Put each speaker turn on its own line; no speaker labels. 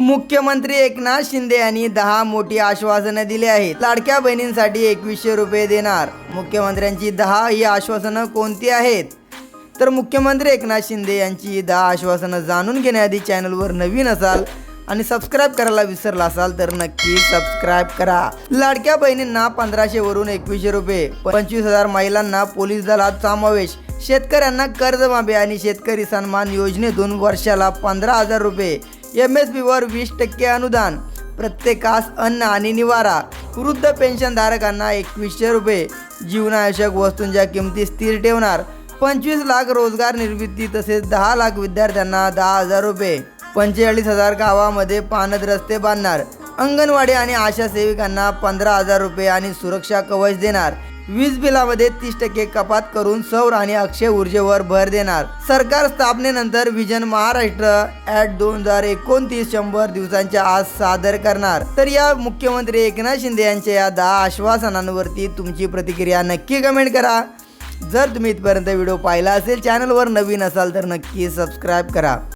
मुख्यमंत्री एकनाथ शिंदे यांनी दहा मोठी आश्वासनं दिली आहेत. लाडक्या बहिणींसाठी एकवीसशे रुपये देणार. मुख्यमंत्र्यांची दहा ही आश्वासनं कोणती आहेत? तर मुख्यमंत्री एकनाथ शिंदे यांची ही दहा आश्वासनं जाणून घेण्याआधी चॅनलवर नवीन असाल आणि सबस्क्राईब करायला विसरला असाल तर नक्की सबस्क्राईब करा. लाडक्या बहिणींना पंधराशे वरून एकवीसशे रुपये पंचवीस हजार महिलांना पोलीस दलात समावेश शेतकऱ्यांना कर्जमाफी आणि शेतकरी सन्मान योजनेतून वर्षाला पंधरा हजार रुपये एम एस पीवर वीस टक्के अनुदान प्रत्येकास अन्न आणि निवारा वृद्ध पेन्शनधारकांना एकवीसशे रुपये. जीवनावश्यक वस्तूंच्या किमती स्थिर ठेवणार पंचवीस लाख रोजगार निर्मिती तसेच दहा लाख विद्यार्थ्यांना दहा हजार रुपये. पंचेचाळीस हजार गावामध्ये पाणद रस्ते बांधणार अंगणवाडी आणि आशा सेविकांना पंधरा हजार रुपये आणि सुरक्षा कवच देणार. वीज बिलामध्ये तीस टक्के कपात करून सौर आणि अक्षय ऊर्जेवर भर देणार. सरकार स्थापनेनंतर विजन महाराष्ट्र ॲट दोन हजार एकोणतीस शंभर दिवसांच्या आज सादर करणार. तर या मुख्यमंत्री एकनाथ शिंदे यांच्या या दहा आश्वासनांवरती तुमची प्रतिक्रिया नक्की कमेंट करा. जर तुम्ही इथपर्यंत व्हिडिओ पाहिला असेल चॅनलवर नवीन असाल तर नक्की सबस्क्राईब करा.